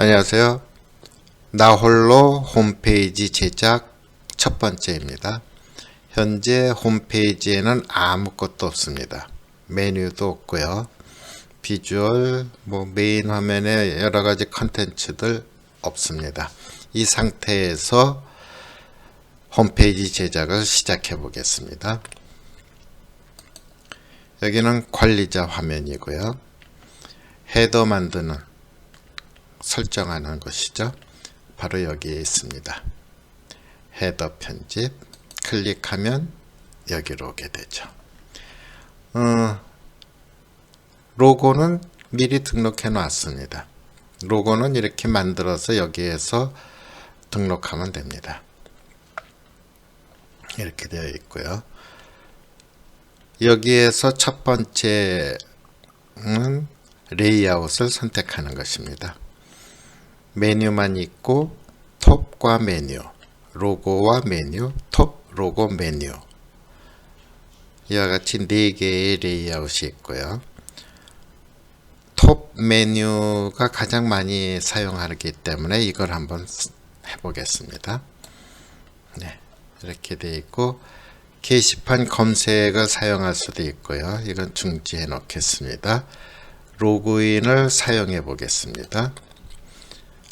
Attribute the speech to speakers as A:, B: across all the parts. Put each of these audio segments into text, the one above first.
A: 안녕하세요. 나홀로 홈페이지 제작 첫 번째입니다. 현재 홈페이지에는 아무것도 없습니다. 메뉴도 없고요. 비주얼, 뭐 메인 화면에 여러 가지 컨텐츠들 없습니다. 이 상태에서 홈페이지 제작을 시작해 보겠습니다. 여기는 관리자 화면이고요. 헤더 만드는 설정하는 것이죠. 바로 여기에 있습니다. 헤더 편집 클릭하면 여기로 오게 되죠. 어, 로고는 미리 등록해 놨습니다. 로고는 이렇게 만들어서 여기에서 등록하면 됩니다. 이렇게 되어 있고요. 여기에서 첫 번째는 레이아웃을 선택하는 것입니다. 메뉴만 있고 톱과 메뉴, 로고와 메뉴, 톱, 로고, 메뉴 이와 같이 네 개의 레이아웃이 있고요. 톱 메뉴가 가장 많이 사용하기 때문에 이걸 한번 해보겠습니다. 네, 이렇게 되어 있고 게시판 검색을 사용할 수도 있고요. 이건 중지해 놓겠습니다. 로그인을 사용해 보겠습니다.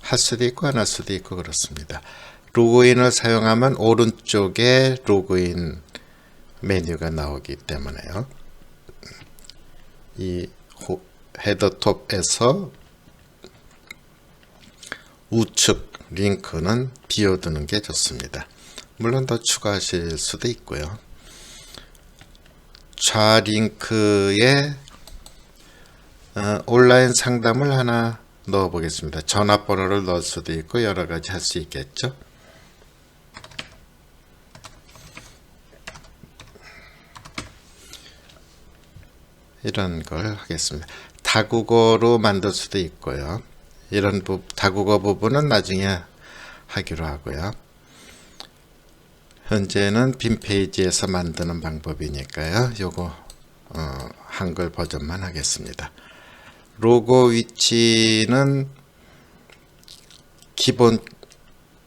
A: 할 수도 있고 안 할 수도 있고 그렇습니다. 로그인을 사용하면 오른쪽에 로그인 메뉴가 나오기 때문에요. 이 헤더 톱에서 우측 링크는 비워두는 게 좋습니다. 물론 더 추가하실 수도 있고요. 좌 링크에 어, 온라인 상담을 하나 넣어 보겠습니다. 전화번호를 넣을 수도 있고 여러 가지 할 수 있겠죠. 이런 걸 하겠습니다. 다국어로 만들 수도 있고요. 이런 부, 다국어 부분은 나중에 하기로 하고요. 현재는 빈 페이지에서 만드는 방법이니까요. 요거 어, 한글 버전만 하겠습니다. 로고 위치는 기본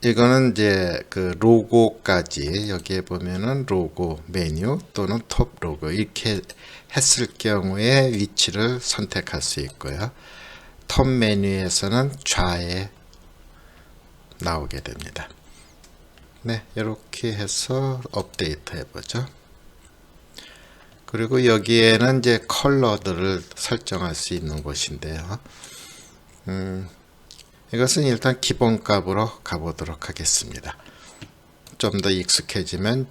A: 이거는 이제 그 로고까지 여기에 보면은 로고 메뉴 또는 톱 로고 이렇게 했을 경우에 위치를 선택할 수 있고요. 톱 메뉴에서는 좌에 나오게 됩니다. 네, 이렇게 해서 업데이트 해보죠. 그리고 여기에는 이제 컬러들을 설정할 수 있는 곳인데요. 음, 이것은 일단 기본값으로 가보도록 하겠습니다. 좀 더 익숙해지면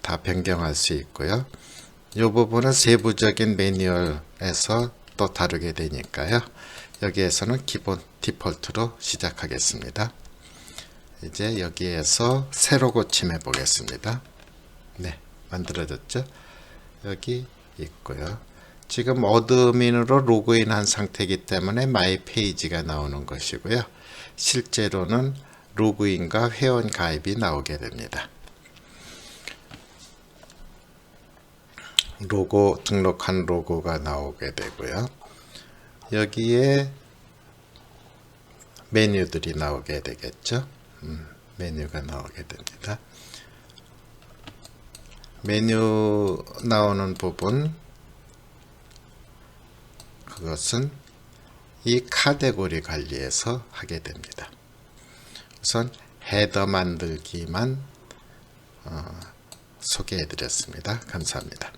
A: 다 변경할 수 있고요. 이 부분은 세부적인 매뉴얼에서 또 다루게 되니까요. 여기에서는 기본 디폴트로 시작하겠습니다. 이제 여기에서 새로 고침해 보겠습니다. 네, 만들어졌죠? 여기 있고요. 지금 어드민으로 로그인한 상태이기 때문에 마이 페이지가 나오는 것이고요. 실제로는 로그인과 회원 가입이 나오게 됩니다. 로고 등록한 로고가 나오게 되고요. 여기에 메뉴들이 나오게 되겠죠. 음, 메뉴가 나오게 됩니다. 메뉴 나오는 부분 그것은 이 카테고리 관리에서 하게 됩니다. 우선 헤더 만들기만 어, 소개해 드렸습니다. 감사합니다.